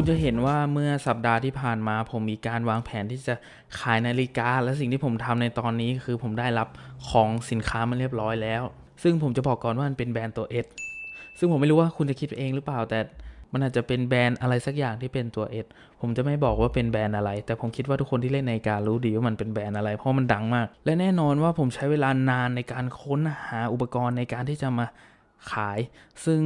คุณจะเห็นว่าเมื่อสัปดาห์ที่ผ่านมา ผมมีการวางแผนที่จะขายนาฬิกา และสิ่งที่ผมทำในตอนนี้คือผมได้รับของสินค้ามาเรียบร้อยแล้ว ซึ่งผมจะบอกก่อนว่ามันเป็นแบรนด์ตัว S ซึ่งผมไม่รู้ว่าคุณจะคิดเองหรือเปล่าแต่มันอาจจะเป็นแบรนด์อะไรสักอย่างที่เป็นตัว S ผมจะไม่บอกว่าเป็นแบรนด์อะไร แต่ผมคิดว่าทุกคนที่เล่นนาฬิการู้ดีว่ามันเป็นแบรนด์อะไร เพราะมันดังมาก และแน่นอนว่าผมใช้เวลานานในการค้นหาอุปกรณ์ในการที่จะมาขาย ซึ่ง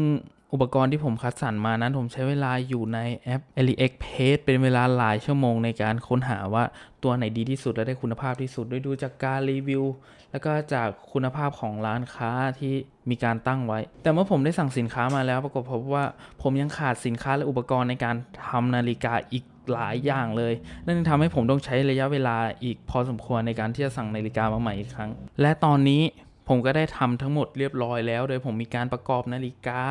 อุปกรณ์ที่ผมคัดสรรมานั้นผมใช้เวลาอยู่ในแอป AliExpress เป็นเวลาหลายชั่วโมงในการค้นหาว่าตัวไหนดีที่สุดและได้คุณภาพที่สุดโดยดูจากการรีวิว แล้วก็จากคุณภาพของร้านค้าที่มีการตั้งไว้ แต่เมื่อผมได้สั่งสินค้ามาแล้วปรากฏพบว่าผมยังขาดสินค้าและอุปกรณ์ในการทำนาฬิกาอีกหลายอย่างเลย นั่นจึงทำให้ผมต้องใช้ระยะเวลาอีกพอสมควรในการที่จะสั่งนาฬิกามาใหม่อีกครั้ง และตอนนี้ผมก็ได้ทำทั้งหมดเรียบร้อยแล้ว โดยผมมีการประกอบนาฬิกา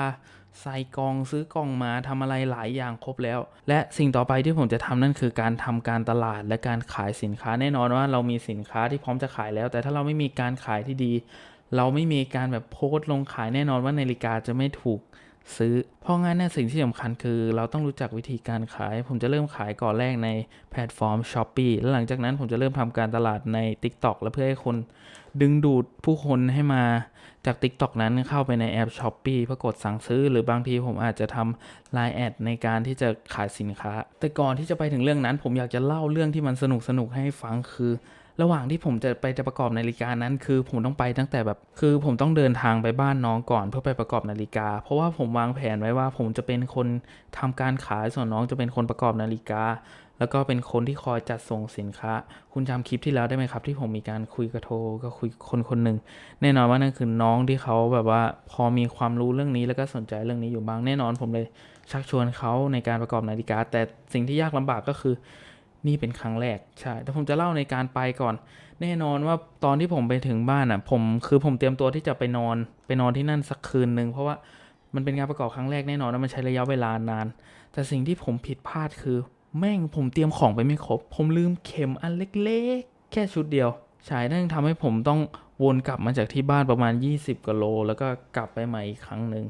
ใส่กล่องซื้อกล่องมาทำอะไรหลายอย่างครบแล้ว และสิ่งต่อไปที่ผมจะทำนั่นคือการทำการตลาดและการขายสินค้าแน่นอนว่าเรามีสินค้าที่พร้อมจะขายแล้ว แต่ถ้าเราไม่มีการขายที่ดี เราไม่มีการแบบโพสต์ลงขายแน่นอนว่านาฬิกาจะไม่ถูกซื้อ เพราะงั้นเนี่ยสิ่งที่สำคัญคือ เราต้องรู้จักวิธีการขาย ผมจะเริ่มขายก่อนแรกในแพลตฟอร์ม s h o p e e แล้วหลังจากนั้นผมจะเริ่มทำการตลาดใน TikTok และเพื่อให้คน ดึงดูดผู้คนให้มาจาก TikTok นั้นเข้าไปในแอป s h o p e e เพื่อกดสั่งซื้อ หรือบางทีผมอาจจะทำ Line แอดในการที่จะขายสินค้า แต่ก่อนที่จะไปถึงเรื่องนั้น ผมอยากจะเล่าเรื่องที่มันสนุกสนุกให้ฟังคือ ระหว่างที่ผมจะไปจะประกอบนาฬิกานั้น คือผมต้องไปตั้งแต่แบบ คือผมต้องเดินทางไปบ้านน้องก่อนเพื่อไปประกอบนาฬิกา เพราะว่าผมวางแผนไว้ว่าผมจะเป็นคนทำการขายส่วนน้องจะเป็นคนประกอบนาฬิกา แล้วก็เป็นคนที่คอยจัดส่งสินค้า คุณจำคลิปที่แล้วได้ไหมครับ ที่ผมมีการคุยกับโทรก็คุยคนคนหนึ่งแน่นอนว่านั่นคือน้องที่เขาแบบว่าพอมีความรู้เรื่องนี้แล้วก็สนใจเรื่องนี้อยู่บ้างแน่นอนผมเลยชักชวนเขาในการประกอบนาฬิกา แต่สิ่งที่ยากลำบากก็คือนี่เป็นครั้งแรกใช่แต่ผมจะเล่าในการไปก่อน แน่นอนว่าตอนที่ผมไปถึงบ้านอะ ผมคือผมเตรียมตัวที่จะไปนอน ไปนอนที่นั่นสักคืนหนึ่งเพราะว่ามันเป็นงานประกอบครั้งแรกแน่นอนว่ามันใช้ระยะเวลานาน แต่สิ่งที่ผมผิดพลาดคือ แม่งผมเตรียมของไปไม่ครบ ผมลืมเข็มอันเล็กๆ แค่ชุดเดียวใช่นั่นทำให้ผมต้องวนกลับมาจากที่บ้านประมาณ 20กิโล แล้วก็กลับไปใหม่อีกครั้งหนึ่ง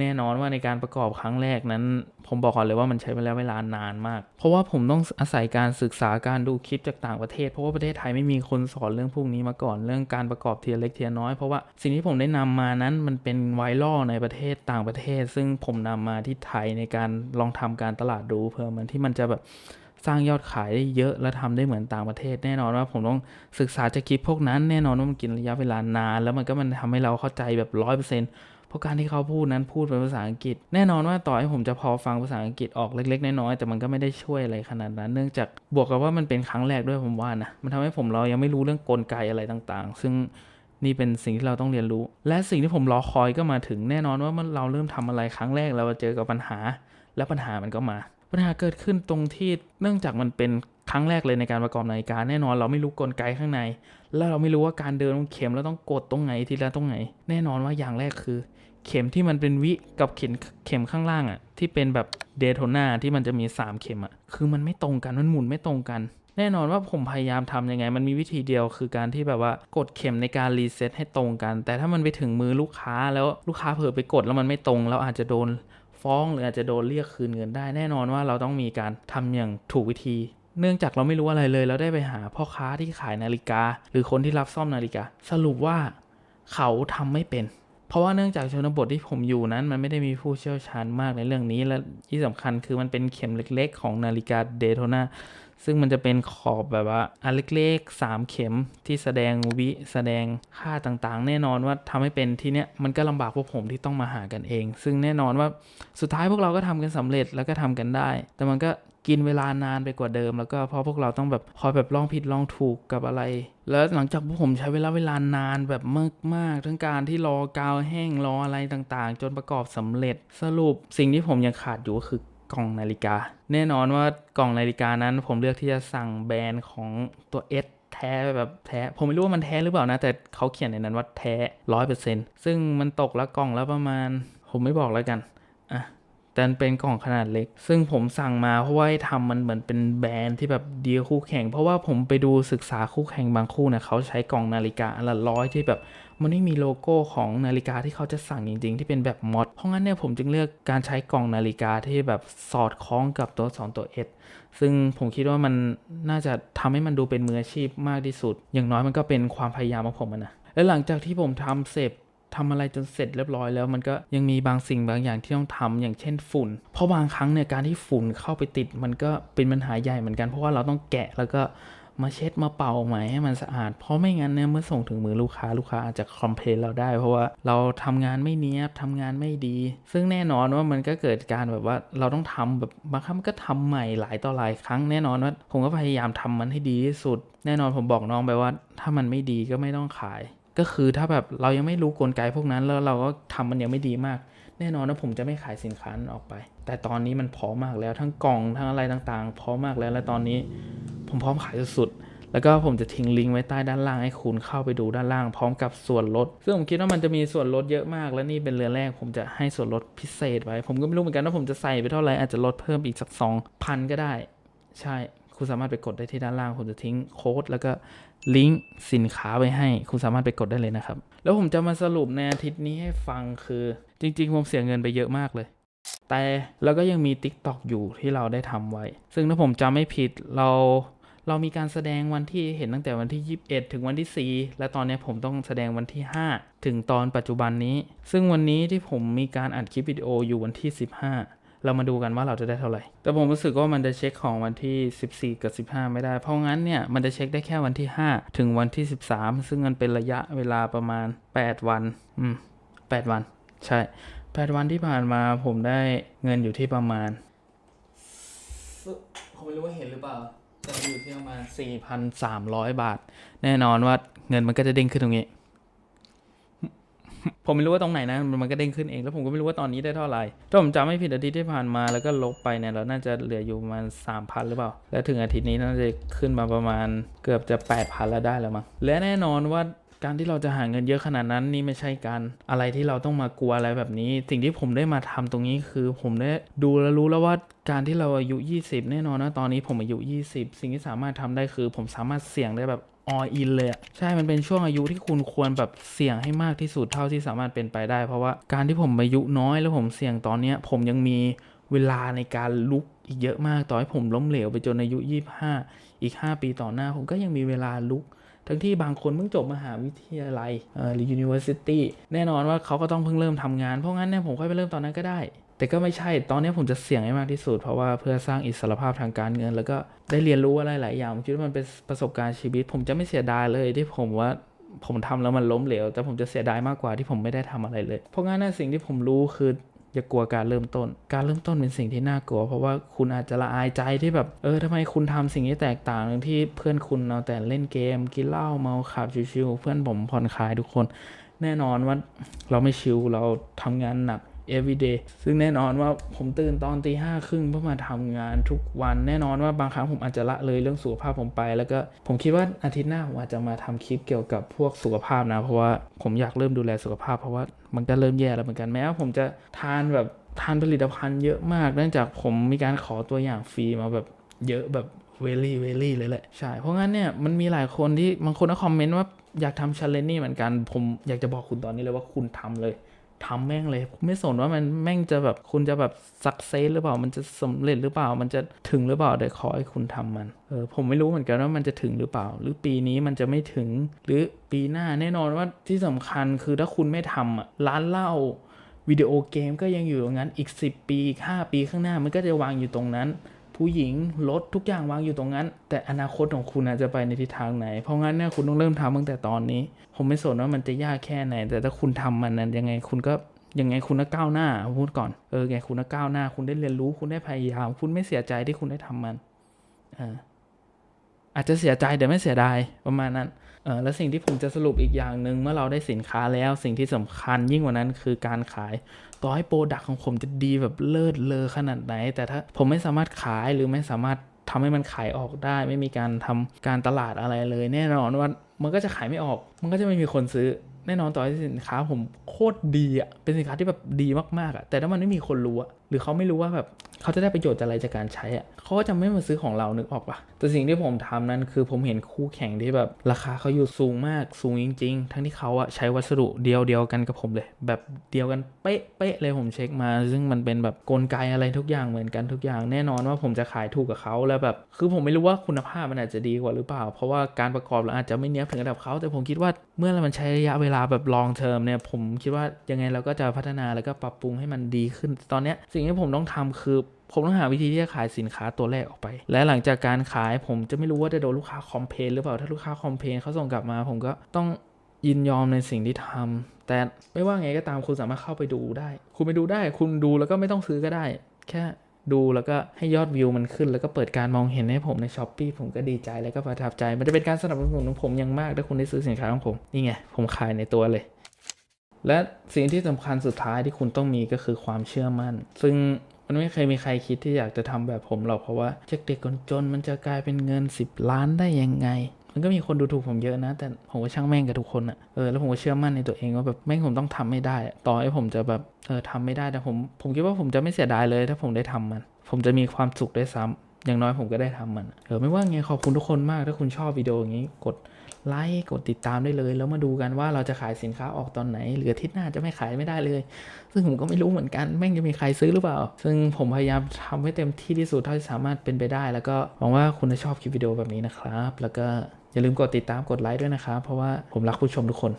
แน่นอนว่าในการประกอบครั้งแรกนั้น ผมบอกก่อนเลยว่ามันใช้เวลาเวลานานมาก เพราะว่าผมต้องอาศัยการศึกษาการดูคลิปจากต่างประเทศ เพราะว่าประเทศไทยไม่มีคนสอนเรื่องพวกนี้มาก่อนเรื่องการประกอบเทียเล็กเทียน้อย เพราะว่าสิ่งที่ผมได้นำมานั้นมันเป็นไวรัลในประเทศต่างประเทศ ซึ่งผมนำมาที่ไทยในการลองทำการตลาดดูเพื่อมันที่มันจะแบบสร้างยอดขายได้เยอะและทำได้เหมือนต่างประเทศ แน่นอนว่าผมต้องศึกษาจากคลิปพวกนั้นแน่นอนว่ามันกินระยะเวลานาน แล้วมันก็มันทำให้เราเข้าใจแบบร้อยเปอร์เซ็นต์ เพราะการที่เขาพูดนั้นพูดเป็นภาษาอังกฤษ แน่นอนว่าต่อให้ผมจะพอฟังภาษาอังกฤษออกเล็ก ๆ น้อยๆแต่มันก็ไม่ได้ช่วยอะไรขนาดนั้น เนื่องจากบวกกับว่ามันเป็นครั้งแรกด้วยผมว่านะมันทำให้ผมเรายังไม่รู้เรื่องกลไกอะไรต่างๆ ซึ่งนี่เป็นสิ่งที่เราต้องเรียนรู้ และสิ่งที่ผมรอคอยก็มาถึงแน่นอนว่าเมื่อเราเริ่มทำอะไรครั้งแรกเราเจอกับปัญหา และปัญหามันก็มา ปัญหาเกิดขึ้นตรงที่เนื่องจากมันเป็น ครั้งแรกเลยในการประกอบนาฬิกาแน่นอนเราไม่รู้กลไกข้างใน แล้วเราไม่รู้ว่าการเดินของเข็มเราต้องกดตรงไหนทีละตรงไหน แน่นอนว่าอย่างแรกคือ เข็มที่มันเป็นวิกับเข็มเข็มข้างล่างอะ่ะที่เป็นแบบเดโทนาที่มันจะมี 3 เข็มอะ่ะคือมันไม่ตรงกันมันหมุนไม่ตรงกัน แน่นอนว่าผมพยายามทำยังไง มันมีวิธีเดียวคือการที่แบบว่ากดเข็มในการรีเซ็ตให้ตรงกัน แต่ถ้ามันไปถึงมือลูกค้าแล้วลูกค้าเผลอไปกดแล้วมันไม่ตรงเราอาจจะโดนฟ้องหรืออาจจะโดนเรียกคืนเงินได้แน่นอนว่าเราต้องมีการทำอย่างถูกวิธี เนื่องจากเราไม่รู้อะไรเลยเราได้ไปหาพ่อค้าที่ขายนาฬิกา หรือคนที่รับซ่อมนาฬิกา สรุปว่าเขาทำไม่เป็น เพราะว่าเนื่องจากชนบทที่ผมอยู่นั้น มันไม่ได้มีผู้เชี่ยวชาญมากในเรื่องนี้ และที่สำคัญคือมันเป็นเข็มเล็ก ๆ ของนาฬิกาเดโทนา ซึ่งมันจะเป็นขอบแบบว่าอันเล็กๆ 3 เข็มที่แสดงวิแสดงค่าต่างๆ แน่นอนว่าทำให้เป็นที่เนี้ยมันก็ลำบากพวกผมที่ต้องมาหากันเอง ซึ่งแน่นอนว่าสุดท้ายพวกเราก็ทำกันสำเร็จแล้วก็ทำกันได้ แต่มันก็กินเวลานานไปกว่าเดิม แล้วก็เพราะพวกเราต้องแบบคอยแบบลองผิดลองถูกกับอะไร แล้วหลังจากพวกผมใช้เวลาเวลานานแบบมากมากทั้งการที่รอกาวแห้งรออะไรต่างๆ จนประกอบสำเร็จสรุปสิ่งที่ผมยังขาดอยู่ก็คือ กล่องนาฬิกา แน่นอนว่ากล่องนาฬิกานั้น ผมเลือกที่จะสั่งแบรนด์ของตัว S แท้แบบแท้ ผมไม่รู้ว่ามันแท้หรือเปล่านะ แต่เขาเขียนในนั้นว่าแท้ร้อยเปอร์เซ็นซึ่งมันตกละกล่องละประมาณ ผมไม่บอกแล้วกันอะแต่เป็นกล่องขนาดเล็ก ซึ่งผมสั่งมาเพราะว่าให้ทำมันเหมือนเป็นแบรนด์ที่แบบเดีกว่าคู่แข่ง เพราะว่าผมไปดูศึกษาคู่แข่งบางคู่เนี่ยเขาใช้กล่องนาฬิกาอันละร้อยที่แบบ มันไม่มีโลโก้ของนาฬิกาที่เขาจะสั่งจริง ๆ ที่เป็นแบบมอดเพราะงั้นเนี่ยผมจึงเลือกการใช้กล่องนาฬิกาที่แบบสอดคล้องกับตัวสองตัว S ซึ่งผมคิดว่ามันน่าจะทำให้มันดูเป็นมืออาชีพมากที่สุด อย่างน้อยมันก็เป็นความพยายามของผมนะและหลังจากที่ผมทำเสร็จทำอะไรจนเสร็จเรียบร้อยแล้วมันก็ยังมีบางสิ่งบางอย่างที่ต้องทำอย่างเช่นฝุ่น เพราะบางครั้งเนี่ยการที่ฝุ่นเข้าไปติดมันก็เป็นปัญหาใหญ่เหมือนกันเพราะว่าเราต้องแกะแล้วก็ มาเช็ดมาเป่าใหม่ให้มันสะอาด เพราะไม่งั้นเนี่ยเมื่อส่งถึงมือลูกค้าลูกค้าอาจจะคอมเพลนเราได้ เพราะว่าเราทำงานไม่เนี้ยบทำงานไม่ดี ซึ่งแน่นอนว่ามันก็เกิดการแบบว่าเราต้องทำแบบบางครั้งมันก็ทำใหม่หลายต่อหลายครั้งแน่นอนว่าผมก็พยายามทำมันให้ดีที่สุด แน่นอนผมบอกน้องไปว่า ถ้ามันไม่ดีก็ไม่ต้องขาย ก็คือถ้าแบบเรายังไม่รู้กลไกพวกนั้นแล้วเราก็ทำมันยังไม่ดีมาก แน่นอนว่าผมจะไม่ขายสินค้านออกไป แต่ตอนนี้มันพร้อมมากแล้วทั้งกล่องทั้งอะไรต่างๆพร้อมมากแล้วและตอนนี้ ผมพร้อมขายสุดๆ แล้วก็ผมจะทิ้งลิงก์ไว้ใต้ด้านล่างให้คุณเข้าไปดูด้านล่าง พร้อมกับส่วนลด ซึ่งผมคิดว่ามันจะมีส่วนลดเยอะมาก และนี่เป็นเรือแรก ผมจะให้ส่วนลดพิเศษไว้ ผมก็ไม่รู้เหมือนกันว่าผมจะใส่ไปเท่าไหร่ อาจจะลดเพิ่มอีกสักสองพันก็ได้ ใช่ คุณสามารถไปกดได้ที่ด้านล่าง ผมจะทิ้งโค้ดแล้วก็ลิงก์สินค้าไว้ให้ คุณสามารถไปกดได้เลยนะครับ แล้วผมจะมาสรุปในอาทิตย์นี้ให้ฟังคือ จริง ๆ ผมเสียเงินไปเยอะมากเลยแต่เราก็ยังมี TikTok อยู่ที่เราได้ทำไว้ ซึ่งถ้าผมจำไม่ผิดเรา เรามีการแสดงวันที่เห็นตั้งแต่วันที่ 21 ถึงวันที่ 4 และตอนนี้ผมต้องแสดงวันที่ 5 ถึงตอนปัจจุบันนี้ ซึ่งวันนี้ที่ผมมีการอัดคลิปวิดีโออยู่วันที่ 15เรามาดูกันว่าเราจะได้เท่าไหร่ แต่ผมรู้สึกว่ามันจะเช็คของวันที่ 14 กับ 15 ไม่ได้ เพราะงั้นเนี่ย มันจะเช็คได้แค่วันที่ 5 ถึงวันที่ 13 ซึ่งมันเป็นระยะเวลาประมาณ 8 วัน อืม 8 วัน ใช่ 8 วันที่ผ่านมาผมได้เงินอยู่ที่ประมาณผมไม่รู้ว่าเห็นหรือเปล่า จะอยู่ที่ประมาณ4,300 บาท แน่นอนว่าเงินมันก็จะเด้งขึ้นตรงนี้ ผมไม่รู้ว่าตรงไหนนะ มันก็เด้งขึ้นเอง แล้วผมก็ไม่รู้ว่าตอนนี้ได้เท่าไหร่ถ้าผมจำไม่ผิดอาทิตย์ที่ผ่านมาแล้วก็ลบไปเนี่ยเราน่าจะเหลืออยู่ประมาณ3,000 หรือเปล่า แล้วถึงอาทิตย์นี้น่าจะขึ้นมาประมาณเกือบจะ8,000แล้วได้แล้วมั้ง และแน่นอนว่า การที่เราจะหาเงินเยอะขนาดนั้นนี่ไม่ใช่การอะไรที่เราต้องมากลัวอะไรแบบนี้ สิ่งที่ผมได้มาทำตรงนี้คือผมได้ดูแล้วรู้แล้วว่าการที่เราอายุ 20 แน่นอนนะตอนนี้ผมอายุ 20 สิ่งที่สามารถทำได้คือ ผมสามารถเสี่ยงได้แบบออินเลยอะใช่มันเป็นช่วงอายุที่คุณควรแบบเสี่ยงให้มากที่สุดเท่าที่สามารถเป็นไปได้ เพราะว่าการที่ผมอายุน้อยแล้วผมเสี่ยงตอนเนี้ย ผมยังมีเวลาในการลุกอีกเยอะมากต่อให้ผมล้มเหลวไปจนอายุ 25 อีก 5 ปีต่อหน้า ผมก็ยังมีเวลาลุก ทั้งที่บางคนเพิ่งจบมหาวิทยาลัยอ่อหรือ university แน่นอนว่าเขาก็ต้องเพิ่งเริ่มทำงาน เพราะงั้นเนี่ยผมค่อยไปเริ่มตอนนั้นก็ได้ แต่ก็ไม่ใช่ ตอนนี้ผมจะเสี่ยงให้มากที่สุด เพราะว่าเพื่อสร้างอิสรภาพทางการเงิน แล้วก็ได้เรียนรู้อะไรหลายอย่างผมคิดว่ามันเป็นประสบการณ์ชีวิต ผมจะไม่เสียดายเลยที่ผมว่าผมทำแล้วมันล้มเหลว แต่ผมจะเสียดายมากกว่าที่ผมไม่ได้ทำอะไรเลย เพราะงั้นนะสิ่งที่ผมรู้คือ อย่ากลัวการเริ่มต้น การเริ่มต้นเป็นสิ่งที่น่ากลัว เพราะว่าคุณอาจจะละอายใจที่แบบเออทำไมคุณทำสิ่งที่แตกต่างที่เพื่อนคุณเอาแต่เล่นเกม กินเหล้าเมาขับชิวๆเพื่อนผมผ่อนคลายทุกคน แน่นอนว่าเราไม่ชิวเราทำงานหนัก everyday ซึ่งแน่นอนว่าผมตื่นตอนตีห้าครึ่งเพื่อมาทำงานทุกวันแน่นอนว่าบางครั้งผมอาจจะละเลยเรื่องสุขภาพผมไป แล้วก็ผมคิดว่าอาทิตย์หน้าผมอาจจะมาทำคลิปเกี่ยวกับพวกสุขภาพนะ เพราะว่าผมอยากเริ่มดูแลสุขภาพเพราะว่ามันก็เริ่มแย่แล้วเหมือนกันแม้ว่าผมจะทานแบบทานผลิตภัณฑ์เยอะมากเนื่องจากผมมีการขอตัวอย่างฟรีมาแบบเยอะแบบเวลี่เวลี่เลยแหละใช่เพราะงั้นเนี่ยมันมีหลายคนที่บางคนก็คอมเมนต์ว่าอยากทำชาเลนจ์นี่เหมือนกัน ผมอยากจะบอกคุณตอนนี้เลยว่าคุณทำเลย ทำแม่งเลยไม่สนว่ามันแม่งจะแบบคุณจะแบบสักเซสหรือเปล่ามันจะสำเร็จหรือเปล่า มันจะถึงหรือเปล่าแต่ขอให้คุณทำมันเออผมไม่รู้เหมือนกันว่ามันจะถึงหรือเปล่า หรือปีนี้มันจะไม่ถึง หรือปีหน้าแน่นอนว่าที่สำคัญคือถ้าคุณไม่ทำอะร้านเหล้าวิดีโอเกมก็ยังอยู่ตรงนั้นอีก 10 ปีอีก5ปีข้างหน้ามันก็จะวางอยู่ตรงนั้น ผู้หญิงรถทุกอย่างวางอยู่ตรงนั้น แต่อนาคตของคุณอาจจะไปในทิศทางไหน เพราะงั้นเนี่ยคุณต้องเริ่มทำตั้งแต่ตอนนี้ ผมไม่สนว่ามันจะยากแค่ไหน แต่ถ้าคุณทำมันนั้นยังไงคุณก็ยังไงคุณก็ก้าวหน้าพูดก่อนเออไงคุณก็ก้าวหน้า คุณได้เรียนรู้คุณได้พยายาม คุณไม่เสียใจที่คุณได้ทำมันอออาจจะเสียใจแต่ไม่เสียดายประมาณนั้น แล้วสิ่งที่ผมจะสรุปอีกอย่างหนึ่งเมื่อเราได้สินค้าแล้วสิ่งที่สำคัญยิ่งกว่านั้นคือการขาย ต่อให้โปรดักของผมจะดีแบบเลิศเลอขนาดไหน แต่ถ้าผมไม่สามารถขายหรือไม่สามารถทำให้มันขายออกได้ ไม่มีการทำการตลาดอะไรเลย แน่นอนว่ามันก็จะขายไม่ออก มันก็จะไม่มีคนซื้อ แน่นอนต่อให้สินค้าผมโคตรดีอะเป็นสินค้าที่แบบดีมากๆอะแต่ถ้ามันไม่มีคนรู้อะหรือเขาไม่รู้ว่าแบบเขาจะได้ประโยชน์อะไรจากการใช้อะเขาก็จะไม่มาซื้อของเรานึกออกปะแต่สิ่งที่ผมทำนั้นคือผมเห็นคู่แข่งที่แบบราคาเขาอยู่สูงมากสูงจริง ๆ ทั้งที่เขาอะใช้วัสดุเดียวเดียวกันกับผมเลย แบบเดียวกันเป๊ะเป๊ะเลยผมเช็คมา ซึ่งมันเป็นแบบกลไกอะไรทุกอย่างเหมือนกันทุกอย่าง แน่นอนว่าผมจะขายถูกกับเขาแล้วแบบ คือผมไม่รู้ว่าคุณภาพมันอาจจะดีกว่าหรือเปล่า เพราะว่าการประกอบเราอาจจะไม่เนี้ยบถึงระดับเขาแต่ผมคิดว่าเมื่อมันใช้ระยะเวลาแบบ long term เนี่ยผมคิดว่ายังไงเราก็จะพัฒนาแล้วก็ปรับปรุงให้มันดีขึ้นตอนเนี้ยสิ่งที่ผมต้องทำคือ ผมต้องหาวิธีที่จะขายสินค้าตัวแรกออกไป และหลังจากการขายผมจะไม่รู้ว่าจะโดนลูกค้าคอมเพลนหรือเปล่า ถ้าลูกค้าคอมเพลนเขาส่งกลับมา ผมก็ต้องยินยอมในสิ่งที่ทำแต่ไม่ว่าไงก็ตามคุณสามารถเข้าไปดูได้ คุณไปดูได้ คุณดูแล้วก็ไม่ต้องซื้อก็ได้ แค่ดูแล้วก็ให้ยอดวิวมันขึ้น แล้วก็เปิดการมองเห็นให้ผมในช้อปปีผมก็ดีใจแล้วก็ประทับใจ มันจะเป็นการสนับสนุนของผมอย่างมากถ้าคุณได้ซื้อสินค้าของผม นี่ไง ผมขายในตัวเลย และสิ่งที่สำคัญสุดท้ายที่คุณต้องมีก็คือความเชื่อมั่น ซึ่งมันไม่เคยมีใครคิดที่อยากจะทำแบบผมหรอกเพราะว่าจากเด็กคนจนมันจะกลายเป็นเงิน 10 ล้านได้ยังไง มันก็มีคนดูถูกผมเยอะนะ แต่ผมก็ช่างแม่งกับทุกคนอะเออแล้วผมก็เชื่อมั่นในตัวเองว่าแบบแม่งผมต้องทำไม่ได้ ต่อให้ผมจะแบบเออทำไม่ได้แต่ผมผมคิดว่าผมจะไม่เสียดายเลย ถ้าผมได้ทำมัน ผมจะมีความสุขด้วยซ้ำ อย่างน้อยผมก็ได้ทำมันเออไม่ว่าไงขอบคุณทุกคนมากถ้าคุณชอบวิดีโออย่างนี้ กดไลค์กดติดตามได้เลย แล้วมาดูกันว่าเราจะขายสินค้าออกตอนไหน หรือทิตย์หน้าจะไม่ขายไม่ได้เลย ซึ่งผมก็ไม่รู้เหมือนกันแม่งจะมีใครซื้อหรือเปล่า ซึ่งผมพยายามทำให้เต็มที่ที่สุดเท่าที่สามารถเป็นไปได้ แล้วก็หวังว่าคุณจะชอบคลิปวิดีโอแบบนี้นะครับ แล้วก็อย่าลืมกดติดตามกดไลค์ด้วยนะครับเพราะว่าผมรักผู้ชมทุกคน